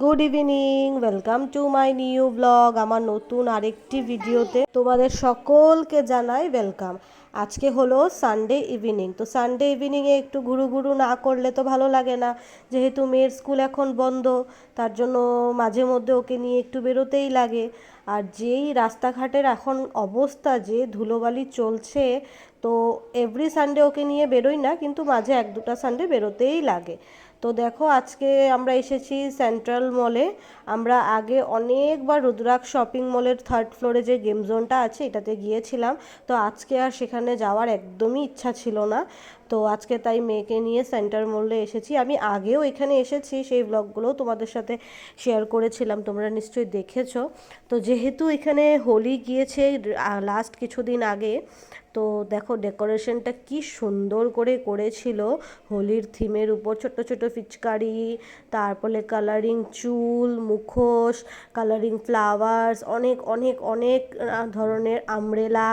Good evening welcome to my new blog আমার নতুন আরেকটি ভিডিওতে তোমাদের সকলকে জানাই ওয়েলকাম আজকে হলো সানডে ইভিনিং তো সানডে ইভিনিংয়ে একটু ঘুরু ঘুরু না করলে তো ভালো লাগে না। যেহেতু মেয়ের স্কুল এখন বন্ধ, তার জন্য মাঝে মধ্যে ওকে নিয়ে একটু বেরোতেই লাগে। আর যেই রাস্তাঘাটের এখন অবস্থা, যে ধুলোবালি চলছে, তো এভরি সানডে ওকে নিয়ে বেরোই না, কিন্তু মাঝে এক দুটা সানডে বেরোতেই লাগে। তো দেখো, আজকে আমরা এসেছি সেন্ট্রাল মলে আমরা আগে অনেকবার রুদ্রাক্ষ শপিং মলের থার্ড ফ্লোরে যে গেম জোনটা আছে, এটাতে গিয়েছিলাম। তো আজকে আর সেখানে যাওয়ার একদমই ইচ্ছা ছিল না। তো আজকে তাই মেয়েকে নিয়ে সেন্টার মলে এসেছি। আমি আগেও এখানে এসেছি, সেই ব্লগগুলোও তোমাদের সাথে শেয়ার করেছিলাম, তোমরা নিশ্চয়ই দেখেছ। তো যেহেতু এখানে হোলি গিয়েছে লাস্ট কিছুদিন আগে, তো দেখো ডেকোরেশনটা কি সুন্দর করে করেছিল। হোলির থিমের উপর ছোট ছোট পিচকারি তারপরে কালারিং চুল, মুখোশ কালারিং ফ্লাওয়ার্স অনেক অনেক অনেক ধরনের আমরেলা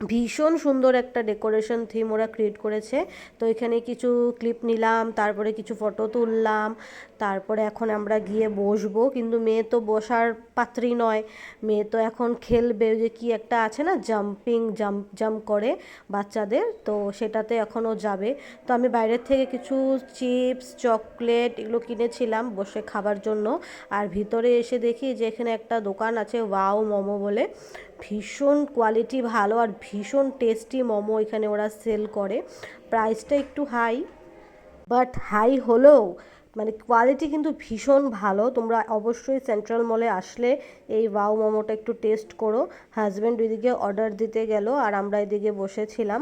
ভীষণ সুন্দর একটা ডেকোরেশন থিম ওরা ক্রিয়েট করেছে। তো এখানে কিছু ক্লিপ নিলাম, তারপরে কিছু ফটো তুললাম, তারপরে এখন আমরা গিয়ে বসবো। কিন্তু মেয়ে তো বসার পাত্রী নয়, মেয়ে তো এখন খেলবে। যে কি একটা আছে না জাম্পিং জাম্প জাম্প করে বাচ্চাদের, তো সেটাতে এখনও যাবে। তো আমি বাইরের থেকে কিছু চিপস চকলেট এগুলো কিনেছিলাম বসে খাবার জন্য। আর ভিতরে এসে দেখি যে এখানে একটা দোকান আছে ওয়াও মোমো বলে। ভীষণ কোয়ালিটি ভালো আর ভীষণ টেস্টি মোমো এখানে ওরা সেল করে। প্রাইসটা একটু হাই বাট হাই হলেও মানে কোয়ালিটি কিন্তু ভীষণ ভালো। তোমরা অবশ্যই সেন্ট্রাল মলে আসলে এই ওয়াও মোমোটা একটু টেস্ট করো। হাজব্যান্ড ওইদিকে অর্ডার দিতে গেল আর আমরা এদিকে বসেছিলাম।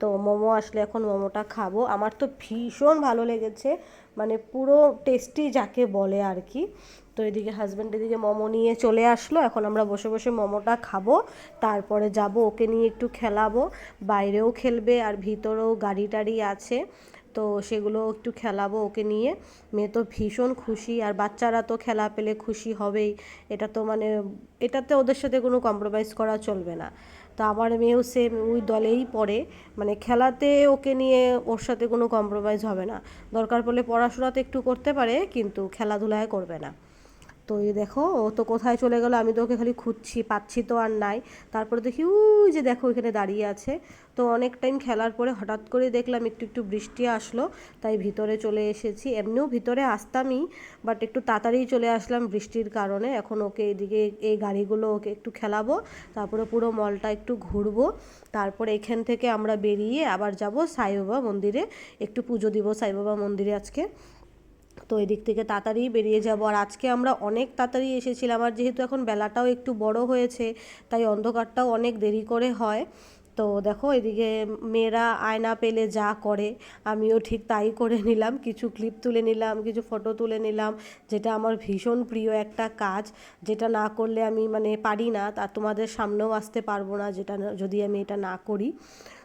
তো মোমো আসলে এখন মোমোটা খাব। আমার তো ভীষণ ভালো লেগেছে। মানে পুরো টেস্টি যাকে বলে আর কি। তো এদিকে হাজব্যান্ড এদিকে মোমো নিয়ে চলে আসলো। এখন আমরা বসে বসে মোমোটা খাব, তারপরে যাব, ওকে নিয়ে একটু খেলাবো। বাইরেও খেলবে আর ভিতরেও গাড়ি টাড়ি আছে, তো সেগুলো একটু খেলাবো ওকে নিয়ে। মেয়ে তো ভীষণ খুশি আর বাচ্চারা তো খেলা পেলে খুশি হবেই। এটা তো মানে এটাতে ওদের সাথে কোনো কম্প্রোমাইজ করা চলবে না। তো আমার মেয়েও সেম ওই দলেই পড়ে। মানে খেলাতে ওকে নিয়ে ওর সাথে কোনো কম্প্রোমাইজ হবে না। দরকার পড়লে পড়াশোনাতে একটু করতে পারে, কিন্তু খেলাধুলায় করবে না। তো এই দেখো, ও তো কোথায় চলে গেলো? আমি তো ওকে খালি খুঁজছি, পাচ্ছি তো আর নাই। তারপরে দেখি, উই যে দেখো এখানে দাঁড়িয়ে আছে। তো অনেক টাইম খেলার পরে হঠাৎ করে দেখলাম একটু একটু বৃষ্টি আসলো, তাই ভিতরে চলে এসেছি। এমনিও ভিতরে আসতামই বাট একটু তাড়াতাড়ি চলে আসলাম বৃষ্টির কারণে। এখন ওকে এদিকে এই গাড়িগুলো ওকে একটু খেলাবো, তারপরে পুরো মলটা একটু ঘুরবো। তারপরে এখান থেকে আমরা বেরিয়ে আবার যাব সাইবাবা মন্দিরে। একটু পুজো দিব সাইবাবা মন্দিরে আজকে। তো এদিক থেকে তাড়াতাড়ি বেরিয়ে যাব। আর আজকে আমরা অনেক তাড়াতাড়ি এসেছিলাম, আর যেহেতু এখন বেলাটাও একটু বড় হয়েছে, তাই অন্ধকারটাও অনেক দেরি করে হয়। তো দেখো, এদিকে মেয়েরা আয়না পেলে যা করে, আমিও ঠিক তাই করে নিলাম। কিছু ক্লিপ তুলে নিলাম, কিছু ফটো তুলে নিলাম, যেটা আমার ভীষণ প্রিয় একটা কাজ। যেটা না করলে আমি মানে পারি না, তা তোমাদের সামনেও আসতে পারব না, যেটা যদি আমি এটা না করি।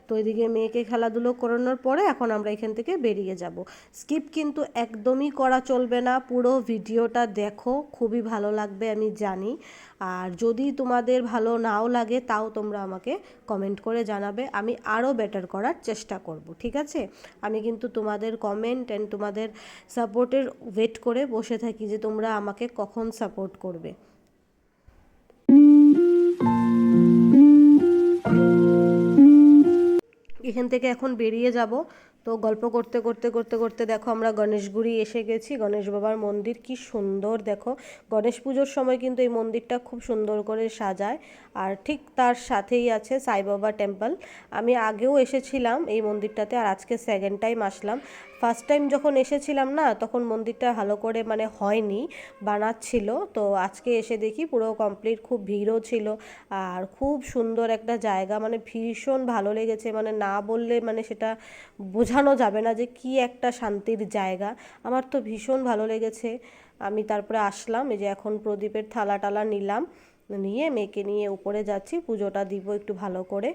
তো এদিকে মেয়েকে খেলাধুলো করানোর পরে এখন আমরা এখান থেকে বেরিয়ে যাব। স্কিপ কিন্তু একদমই করা চলবে না। পুরো ভিডিওটা দেখো, খুবই ভালো লাগবে, আমি জানি। আর যদি তোমাদের ভালো নাও লাগে, তাও তোমরা আমাকে কমেন্ট করে জানাবে। আমি আরও বেটার করার চেষ্টা করব, ঠিক আছে? আমি কিন্তু তোমাদের কমেন্ট অ্যান্ড তোমাদের সাপোর্টের ওয়েট করে বসে থাকি যে তোমরা আমাকে কখন সাপোর্ট করবে। এখান থেকে এখন বেরিয়ে যাব। তো গল্প করতে করতে করতে করতে দেখো আমরা গণেশগুড়ি এসে গেছি। গণেশ বাবার মন্দির কি সুন্দর, দেখো। গণেশ পুজোর সময় কিন্তু এই মন্দিরটা খুব সুন্দর করে সাজায়। আর ঠিক তার সাথেই আছে সাইবাবা টেম্পল। আমি আগেও এসেছিলাম এই মন্দিরটাতে আর আজকে সেকেন্ড টাইম আসলাম। ফার্স্ট টাইম যখন এসেছিলাম না, তখন মন্দিরটা ভালো করে মানে হয়নি, বানাচ্ছিল। তো আজকে এসে দেখি পুরো কমপ্লিট খুব ভিড়ও ছিল। আর খুব সুন্দর একটা জায়গা মানে ভীষণ ভালো লেগেছে। মানে না বললে মানে সেটা বোঝানো যাবে না যে কি একটা শান্তির জায়গা। আমার তো ভীষণ ভালো লেগেছে। আমি তারপরে আসলাম, এই যে এখন প্রদীপের থালা টালা নিলাম, নিয়ে মেয়েকে নিয়ে উপরে যাচ্ছি, পুজোটা দিব একটু ভালো করে।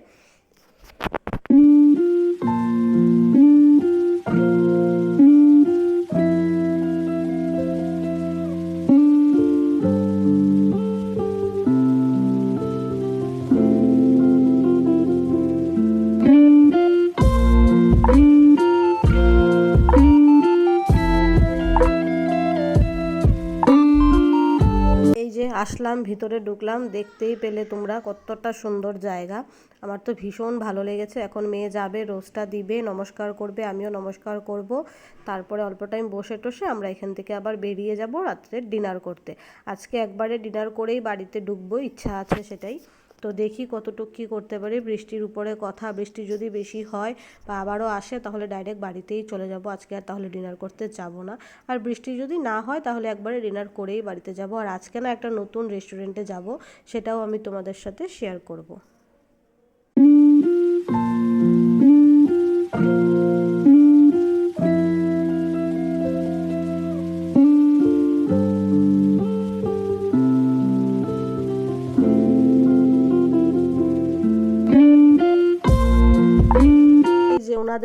আসলাম, ভিতরে ঢুকলাম, দেখতেই পেলে তোমরা কতটা সুন্দর জায়গা। আমার তো ভীষণ ভালো লেগেছে। এখন মেয়ে যাবে, রোজটা দিবে, নমস্কার করবে, আমিও নমস্কার করব। তারপরে অল্প টাইম বসে টসে আমরা এখান থেকে আবার বেরিয়ে যাব রাত্রে ডিনার করতে। আজকে একবারে ডিনার করেই বাড়িতে ঢুকবো, ইচ্ছা আছে সেটাই। তো দেখি কতটুক কী করতে পারি। বৃষ্টির উপরে কথা, বৃষ্টি যদি বেশি হয় বা আবারও আসে তাহলে ডাইরেক্ট বাড়িতেই চলে যাব। আজকে আর তাহলে ডিনার করতে যাব না। আর বৃষ্টি যদি না হয় তাহলে একবারে ডিনার করেই বাড়িতে যাব। আর আজকে না একটা নতুন রেস্টুরেন্টে যাব, সেটাও আমি তোমাদের সাথে শেয়ার করব।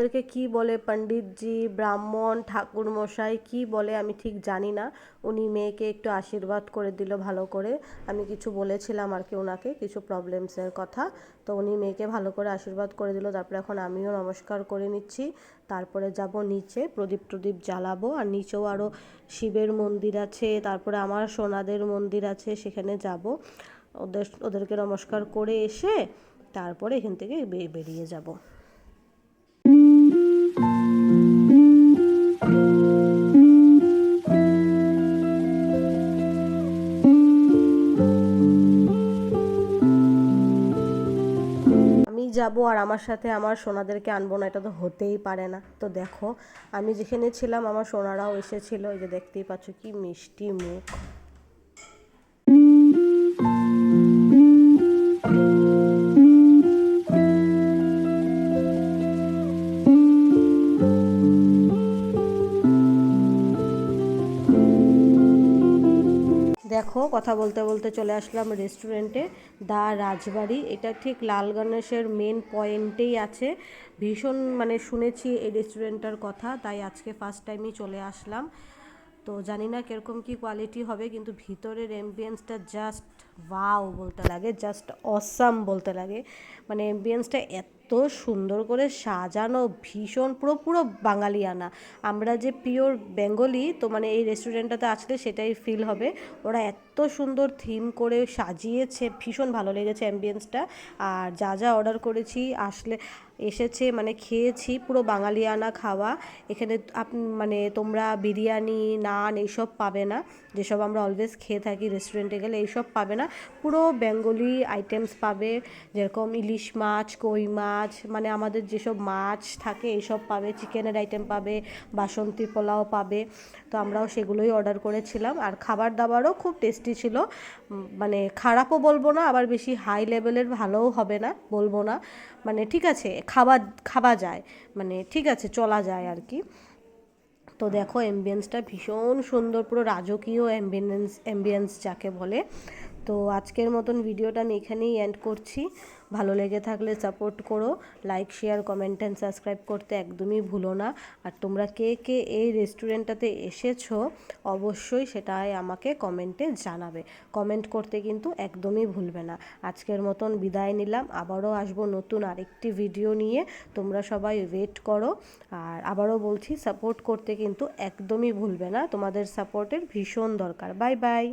ওনাদেরকে কি বলে পণ্ডিতজি, ব্রাহ্মণ ঠাকুর মশাই কি বলে আমি ঠিক জানি না। উনি মেয়েকে একটু আশীর্বাদ করে দিল ভালো করে। আমি কিছু বলেছিলাম আর কি ওনাকে কিছু প্রবলেমসের কথা। তো উনি মেয়েকে ভালো করে আশীর্বাদ করে দিল। তারপরে এখন আমিও নমস্কার করে নিচ্ছি। তারপরে যাব নিচে, প্রদীপ টদীপ জ্বালাবো। আর নিচেও আরও শিবের মন্দির আছে। তারপরে আমার সোনাদের মন্দির আছে, সেখানে যাব। ওদের, ওদেরকে নমস্কার করে এসে তারপরে এখান থেকে বেরিয়ে যাব। যাব আর আমার সাথে আমার সোনাদেরকে আনব না, এটা তো হতেই পারে না। তো দেখো, আমি যেখানে ছিলাম, আমার সোনারাও এসেছিল। এই যে দেখতেই পাচ্ছ কি মিষ্টি মুখ। দেখো, কথা বলতে বলতে চলে আসলাম রেস্টুরেন্টে দা রাজবাড়ি। এটা ঠিক লাল গণেশের মেন পয়েন্টেই আছে। ভীষণ মানে শুনেছি এই রেস্টুরেন্টটার কথা, তাই আজকে ফার্স্ট টাইমই চলে আসলাম। তো জানি না কীরকম কী কোয়ালিটি হবে, কিন্তু ভিতরের এমবিয়েন্সটা জাস্ট ওয়াও বলতে লাগে জাস্ট অসাম বলতে লাগে। মানে এমবিয়েন্সটা এত সুন্দর করে সাজানো, ভীষণ পুরো পুরো বাঙালিয়ানা। আমরা যে পিওর বেঙ্গলি, তো মানে এই রেস্টুরেন্টটাতে আসলে সেটাই ফিল হবে। ওরা এত সুন্দর থিম করে সাজিয়েছে, ভীষণ ভালো লেগেছে অ্যাম্বিয়েন্সটা আর যা যা অর্ডার করেছি, আসলে এসেছে মানে খেয়েছি পুরো বাঙালিয়ানা খাওয়া। এখানে আপ মানে তোমরা বিরিয়ানি, নান এইসব পাবে না। যেসব আমরা অলওয়েজ খেয়ে থাকি রেস্টুরেন্টে গেলে এইসব পাবে না। পুরো বেঙ্গলি আইটেমস পাবে, যেরকম ইলিশ মাছ, কই মাছ মানে আমাদের যেসব মাছ থাকে এইসব পাবে চিকেনের আইটেম পাবে, বাসন্তী পোলাও পাবে। তো আমরাও সেগুলোই অর্ডার করেছিলাম। আর খাবার দাবারও খুব টেস্টি ছিল। মানে খারাপও বলব না, আবার বেশি হাই লেভেলের ভালোও হবে না, বলব না। মানে ঠিক আছে খাওয়া খাওয়া যায়। মানে ঠিক আছে, চলা যায় আর কি। তো দেখো অ্যাম্বিয়েন্সটা ভীষণ সুন্দর, পুরো রাজকীয় অ্যাম্বিয়েন্স অ্যাম্বিয়েন্স যাকে বলে। তো আজকের মতন ভিডিওটা আমি এখানেই এন্ড করছি। ভালো লেগে থাকলে সাপোর্ট করো like share comment and subscribe করতে একদমই ভুলো না। আর তোমরা কে কে এই রেস্টুরেন্টটাতে এসেছ, অবশ্যই সেটাই আমাকে কমেন্টে জানাবে। কমেন্ট করতে কিন্তু একদমই ভুলবে না। আজকের মতন বিদায় নিলাম। আবারও আসব নতুন আরেকটি ভিডিও নিয়ে। তোমরা সবাই ওয়েট করো। আর আবারও বলছি সাপোর্ট করতে কিন্তু একদমই ভুলবে না। তোমাদের সাপোর্টের ভীষণ দরকার। Bye bye